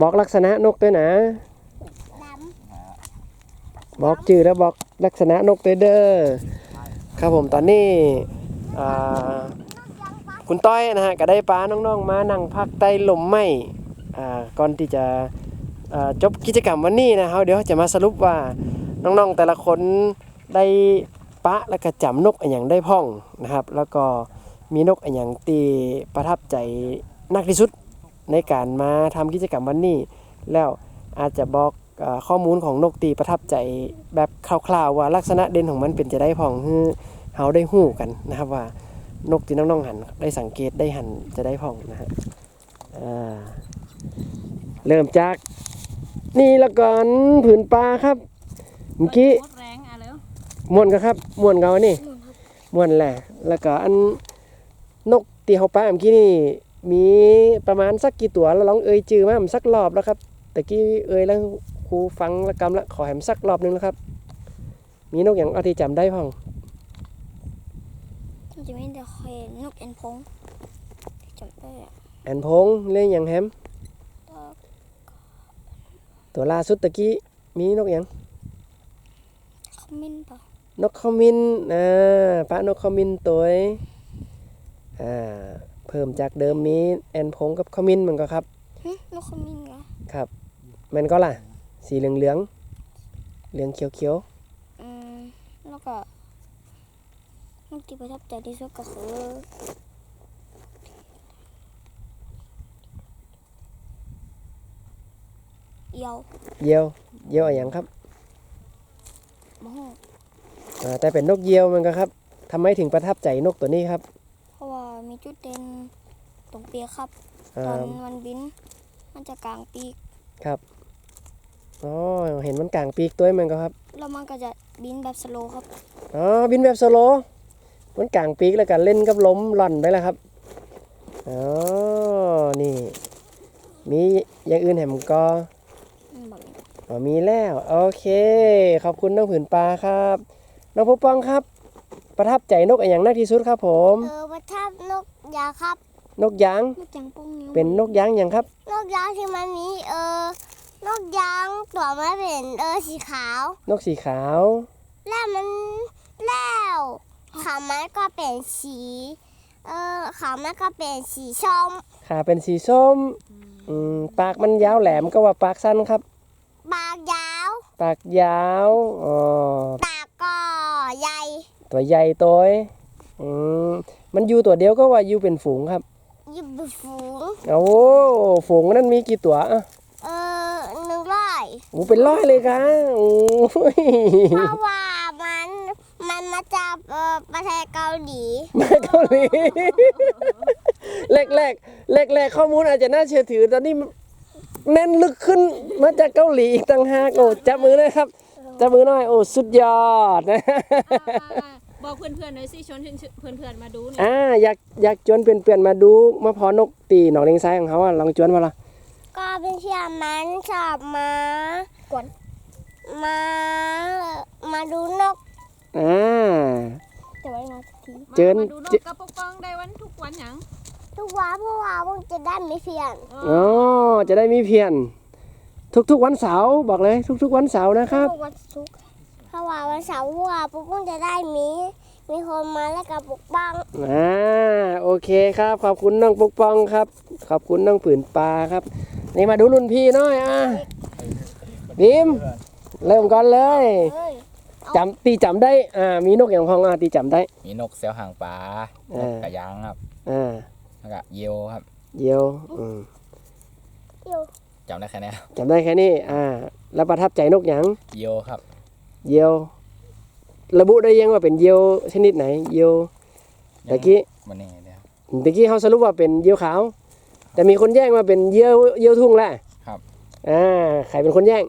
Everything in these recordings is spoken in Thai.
บอกลักษณะนกด้วยนะดบอกชื่อแล้วบอกลักษณะนกด้วยเด้อครับผมตอนนี้อ่าคุณต้อยนะฮะก็ได้ป้าน้องๆ มานั่งพักใต้ลมไม้อ่าก่อนที่จะอ่าจบกิจกรรมวันนี้นะครับเดี๋ยวจะมาสรุปว่าน้องๆแต่ละคนได้ปะและก็จำนกอนอย่างได้พ่องนะครับ แล้วก็มีนกอนอย่างตีประทับใจนักที่สุด ในการมาทำกิจกรรมวันนี้ แล้วอาจจะบอกอข้อมูลของนกตีประทับใจแบบคร่าวๆว่าลักษณะเด่นของมันเป็นจะได้พ่องคือเฮาได้หู้กันนะครับว่านกที่น้องๆหันได้สังเกตได้หันจะได้พ่องนะฮะเริ่มจากนี่ละก่อนผืนปลาครับเมื่อกี้โคตรแรงอะแล้วม่วนกันครับม่วนกันวะนี่ำนู่นครับม่วนแหละแล้วก็อันนกตีเฮาปลาเมื่อกี้นี่ มีประมาณสักกี่ตัวแล้วลองเอ่ยจื่อมาผมสักรอบแล้วครับแต่กี้เอ่ยแล้วครูฟังและกำละขอแหมสักรอบหนึงนะครับ มีนกอย่างเอาที่จำได้พ่องมันจะไม่ได้เคยนกเอ็นพงจำได้อะแอนพงเล่นอย่างแฮมเอ่อตัวล่าสุดตะกี้มีนกอย่างขมิ้นปะนกขมินอ่าปะนกขมินตัวเอ้ยอ่า เพิ่มจากเดิมมีแอนพงกับขมินมันก็ครับหึนกขมิ้นเหรอครับมันก็ล่ะ สีเหลืองเหลืองๆเหลืองเขียวเขียวอืมแล้วก็นกที่ประทับใจที่สุดก็คือเหยาวๆเหยี่ยวเหยี่ยวอะไรอย่างครับมะฮู้อ่าแต่เป็นนกเหยี่ยวมันก็ครับทำไมถึงประทับใจนกตัวนี้ครับเพราะว่ามี จุดเด่นตรงเปียกครับอ่าตอนมันบิน มันจะกลางปีกครับอ๋อเห็นมันกลางปีกตัวมันก็ครับ แล้วมันก็จะบินแบบสโลว์ครับอ๋อบินแบบโซโลมันกลางปีกแล้วกันเล่นกับลมหล่อนไปแล้วครับอ๋อนี่ มีอย่างอื่นแหมก็อืมแบบนี้อ๋อมีแล้ว โอเค ขอบคุณน้องผืนปลาครับ น้องผู้ป้องครับ ประทับใจนกอะไรอย่างนักที่สุดครับผม เออประทับนกยางครับ นกยาง นกยางปงนิ้วเป็นนกยางอย่างครับ นกยางที่มันมีเออนกยางตัวมันเป็นเออสีขาวนกสีขาว แล้วมันแล้วขามันก็เป็นสีเออขามันก็เป็นสีส้มขาเป็นสีส้มอืมปากมันยาวแหลมก็ว่าปากสั้นครับ ปากยาว ปากยาวอ๋อปากก็ใหญ่ ตัวใหญ่ตัวเอ้ยอืมมันอยู่ตัวเดียวก็ว่าอยู่เป็นฝูงครับ อยู่บนฝูงโอ้ฝูงนั้นมีกี่ตัวอะเออหนึ่งร้อยโอ้เป็นร้อยเลยครับโอ้ยเพราะว่ามันมันมาจากเออประเทศเกาหลีมาเกาหลีแรกแรกแรกแรกๆข้อมูลอาจจะน่าเชื่อถือตอนนี้แน่นลึกขึ้นมาจากเกาหลีอีกต่างหากโอ้จับมือเลยครับจับมือหน่อยโอ้สุดยอดนะ อ่าบอกเพื่อนๆหน่อยสิชวนเพื่อนๆมาดูหน่อยอ่าอยากอยากชวนเพื่อนๆมาดูมาพอนกตีหนองเลงซ้ายของเขาอะลองชวนมาละก็เป็นเชื่อมันชอบมา กวน มา มาดูนกอ่า แต่ว่ามาสักทีมาเจิญ มาดูนกกระปกป้องได้วันทุกวันหยังทุกวันเพราะว่าพวกจะได้ไม่เพียนอ๋อจะได้มีเพียน ทุกๆวันเสาร์บอกเลย ทุกๆวันเสาร์นะครับ ทุกวันศุกร์เพราะว่าวันเสาร์พวกว่าพวกจะได้มี มีคนมาแล้วก็ปกป้องอ่าโอเคครับ ขอบคุณน้องปกป้องครับ ขอบคุณน้องผืนปลาครับ นี่มาดูรุ่นพี่หน้อยอะบิมเริ่มก่อนเลยเฮ้ยจำตีจำได้อ่ามีนกอย่างพองอะตีจำได้ มีนกเสียวหางปลาเออ นกกระยางครับอ่าแล้วก็เหยี่ยวครับเยียวอืมอยู่จำได้แค่นี้ครับจำได้แค่นี้อ่า แล้วประทับใจนกอย่างเหยี่ยวครับ เยียว ระบุได้ยังว่าเป็นเยียวชนิดไหน เยียวตะกี้วันนี้เดียวตะกี้เขาสรุปว่าเป็นเยียวขาว แต่มีคนแย่งมาเป็นเยียวเยียวทุ่งแหละครับอ่าใครเป็นคนแย่ง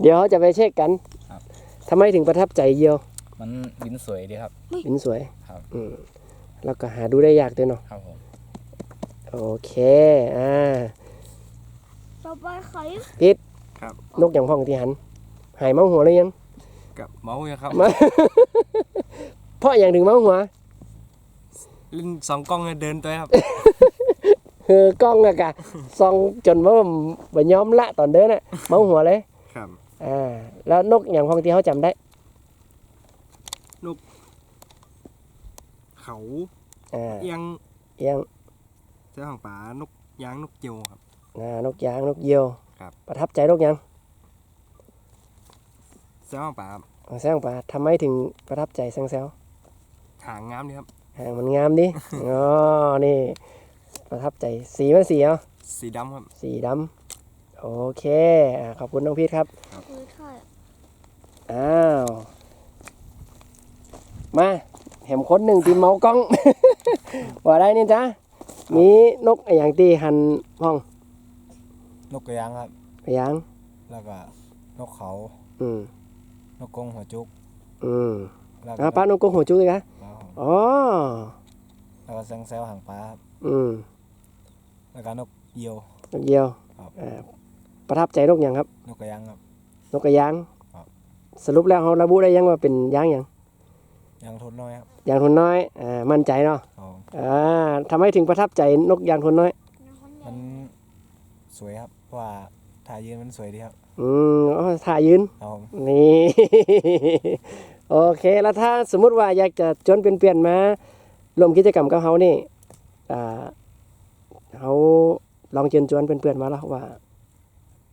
เดี๋ยวเขาจะไปเช็คกันครับทำไมถึงประทับใจเยียว มันบินสวยดีครับหินสวยครับอืมแล้วก็หาดูได้ยากด้วยเนาะครับผมโอเค อ่า ต่อไปใคร ครับ นกอย่างพ่องที่หัน หายเมาหัวเลยยังกับเมาส์อยู่ครับมา เพราะอย่างถึงเมาหัวเล่นสองกล้องเดินตัวครับ เฮือกล้องอะกะซองจนว่าผมบ่ยอมละตอนเดินน่ะเมาหัวเลยครับ อ่าแล้วนกอย่างพองที่เขาจำได้เขาอ่าเอียงเอียงเจ้าของป่านกยางนกเจียวครับ อ่านกยางนกเหยี่ยว ครับ ประทับใจนกหยังเจ้าของป่าของแซงปลาทำไมถึงประทับใจแซงแซวหางงามดีครับ หางมันงามดิ อ๋อ นี่ ประทับใจสีมันสีเหรอสีดำครับ สีดำโอเคอ่าขอบคุณน้องพีทครับคือทอดอ้าว มาเห็มคนหนึ่งตีเมากล้อง ว่าได้นี่จ้ะมีนกอะไรอย่างตีหันห้อง นกกระยางครับพยาง แล้วก็นกเขา อืมนกกรงหัวจุก อืมแล้วอ่าป้านกกงหัวจุกเลยคะครับผมอ๋อ แล้วก็แซงแซวหางปลาครับอืมแล้วก็นกเหยี่ยว นกเหยี่ยวครับ อ่าประทับใจนกอย่างครับ นกกระยางครับ นกกระยางครับ สรุปแล้วเขาระบุได้ยังว่าเป็นยางอย่างยางทนน้อยครับยางทุนน้อยอ่ามั่นใจเนาะครับผมอ่าทำไมถึงประทับใจนกยางทุนน้อย มันสวยครับเพ ราะว่าถ่ายยืนมันสวยดีครับอืมอ๋อถ่ายยืน ครับผมนี่ โอเค แล้วถ้าสมมุติว่าอยากจะจนเป็นเปลี่ยนๆมารวมกิจกรรมกับเขานี่อ่าเขาลองเชิญชวนเพื่อนๆมาแล้วว่า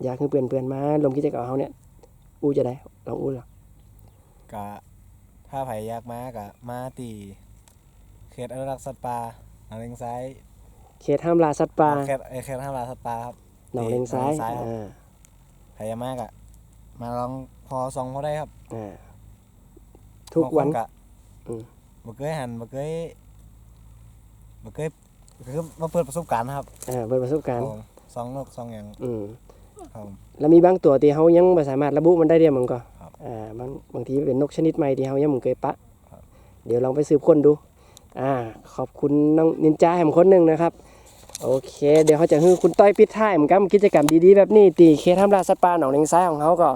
อยากให้เพื่อนๆมารวมกิจกรรมกับเขาเนี่ยอู้จะได้ลองอู้เหรอกะถ้าไผอยากมากะมาตีเขตอนุรักษ์สัตว์ป่าหนองเลงซ้ายเขตห้ามล่าสัตว์ป่า เขตเอ้ยเขตห้ามล่าสัตว์ป่าครับ หนองเลงซ้ายหนองเลงซ้ายครับ อ่าไผอยากมากะมาลองพอซองพอได้ครับอ่าทุกวัน บางคกะอืม บ่เคยหันบ่เคยบ่เคยคือมาเปิดประสบการณ์นะครับอ่าเปิดประสบการณ์ครับผมซองนกซองหยังอืมครับผม แล้วมีบางตัวที่เขายังไม่สามารถระบุมันได้เดียวมันก็ครับอ่าบางบางทีเป็นนกชนิดใหม่ที่เขายังไม่เคยปะ ครับ เดี๋ยวลองไปสืบค้นดู อ่า ขอบคุณน้องนินจาแหมคนหนึ่งนะครับ โอเค เดี๋ยวเขาจะให้คุณต้อยปิดท้ายเหมือนกันกิจกรรมดีๆแบบนี้ตีเคทำราสัตว์ป่าหนองเลงซ้ายของเขาก็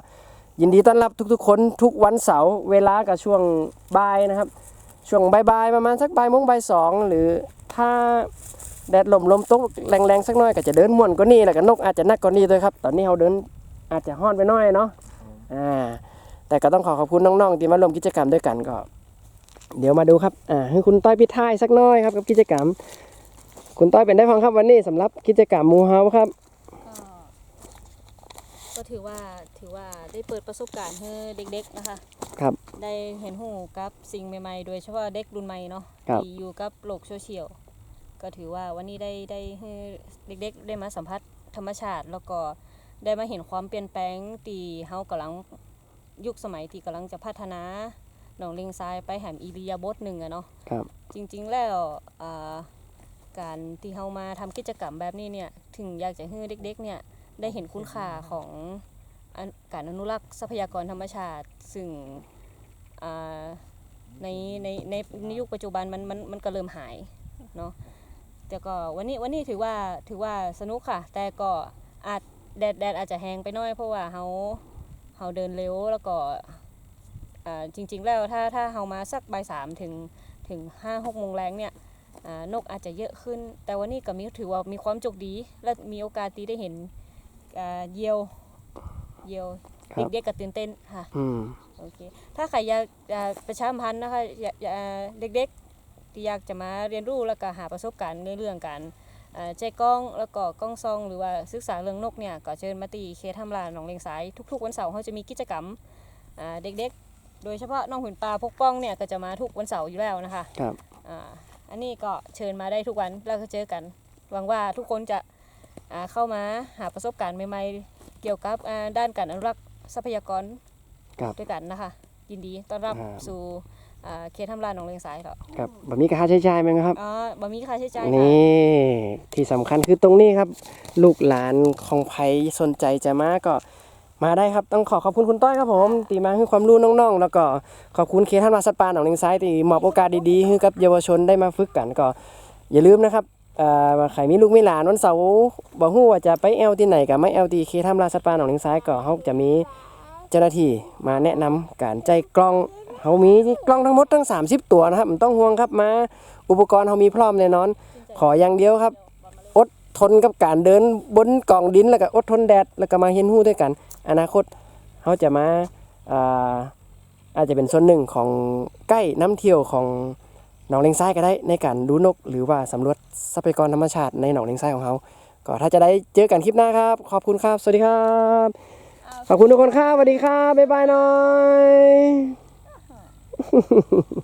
ยินดีต้อนรับทุกๆคนทุกวันเสาร์เวลากับช่วงบ่ายนะครับ ช่วงบ่ายๆประมาณสักบ่ายโมงบ่ายสองหรือถ้าแดดลมลมตกแรงๆสักหน่อยก็จะเดินม่วนกว่านี้แหละกันนกอาจจะนักกว่านี้ด้วยครับ ตอนนี้เราเดินอาจจะห้อนไปหน่อยเนาะอ่าแต่ก็ต้องขอขอบคุณน้องๆที่มาร่วมกิจกรรมด้วยกันก็ เดี๋ยวมาดูครับอ่าให้คุณต้อยพิท้ายสักหน้อยครับกับกิจกรรม คุณต้อยเป็นได้ฟังครับวันนี้สำหรับกิจกรรมหมูเฮาครับ ก็ก็ถือว่าถือว่าได้เปิดประสบการณ์ให้เด็กๆนะคะ ครับ ได้เห็นหูกับสิ่งใหม่ๆ โดยเฉพาะเด็กรุ่นใหม่เนาะครับ ที่อยู่กับโลกโซเชียลก็ถือว่าวันนี้ได้ได้ให้เด็กๆ ได้มาสัมผัสธรรมชาติ แล้วก็ได้มาเห็นความเปลี่ยนแปลงที่เฮากำลังยุคสมัยที่กำลังจะพัฒนาหนองเลงทรายไปแหมอีริยาบทหนึ่งอะเนาะ ครับ จริงๆ แล้วอ่า การที่เฮามาทำกิจกรรมแบบนี้เนี่ยถึงอยากจะให้เด็กๆเนี่ยได้เห็นคุณค่าของการอนุรักษ์ทรัพยากรธรรมชาติ ซึ่งในในในยุคปัจจุบันมันมันมันก็เริ่มหายเนาะแต่ก็วันนี้วันนี้ถือว่าถือว่าสนุกค่ะ แต่ก็อาจแดดแดดอาจจะแห้งไปน้อยเพราะว่าเฮาเฮาเดินเร็วแล้วก็จริง ๆ แล้วถ้าถ้าเฮามาสักบ่ายสามถึงถึงห้าหกโมงแรงเนี่ย นกอาจจะเยอะขึ้น แต่วันนี้ก็มีถือว่ามีความโชคดี และมีโอกาสที่ได้เห็นอ่าเหยี่ยวเหยี่ยวครับเด็กๆก็ตื่นเต้นค่ะอืมโอเคถ้าใครอยากอ่าประชาสัมพันธ์นะคะอยากอยากอ่าเด็กๆที่อยากจะมาเรียนรู้แล้วก็หาประสบการณ์ในเรื่องการอ่าใจกล้องแล้วก็กล้องซอง หรือว่าศึกษาเรื่องนกเนี่ยก็เชิญมาตีเคทำลานหนองเลงสาย ทุก ๆ วันเสาร์เขาจะมีกิจกรรมอ่าเด็กๆ โดยเฉพาะน้องหุ่นปลาพกป้องเนี่ยก็จะมาทุกวันเสาร์อยู่แล้วนะคะครับ อ่าอันนี้ก็เชิญมาได้ทุกวันแล้วก็เจอกัน หวังว่าทุกคนจะอ่าเข้ามาหาประสบการณ์ใหม่ๆ เกี่ยวกับอ่าด้านการอนุรักษ์ทรัพยากรครับด้วยกันนะคะ ยินดีต้อนรับอ่าสู่อ่าเขตทำลานหนองเลงสายครับครับแบบมีค่าใช้จ่ายไหมครับอ๋อบ่มีค่าใช้จ่ายนค่ะี่ที่สำคัญคือตรงนี้ครับ ลูกหลานของไผสนใจจะมาก็ มาได้ครับต้องขอขอบคุณคุณต้อยครับผมตีมาให้ความรู้น้องๆ แล้วก็ขอบคุณเคท่านมาสปาหนองเลงซ้ายที่มอบโอกาสดีๆให้กับเยาวชนได้มาฝึกกันก็อย่าลืมนะครับใครมีลูกมีหลานวันเสาร์บอกฮู้ว่าจะไปแอลที่ไหนกับไม่แอลที่เคท่านมาสปาหนองเลงซ้ายก็เขาจะมีเจ้าหน้าที่มาแนะนำการใจกล้องเขามีกล้องทั้งหมดทั้ง 30 ตัวนะครับไม่ต้องห่วงครับมาอุปกรณ์เขามีพร้อมแน่นอน ขออย่างเดียวครับ อดทนกับการเดินบนกล่องดินแล้วก็อดทนแดดแล้วก็มาเห็นหู้ด้วยกัน อนาคตเขาจะมาอาอาจจะเป็นส่วนหนึ่งของใกล้น้ำเที่ยวของหนองเลงซ้ายก็ได้ในการดูนก หรือว่าสำรวจทรัพยากรธรรมชาติในหนองเลงซ้ายของเขาก็ถ้าจะได้เจอกันคลิปหน้าครับ ขอบคุณครับ สวัสดีครับ ขอบคุณทุกคนครับสวัสดีครับบ๊ายบายหน่อย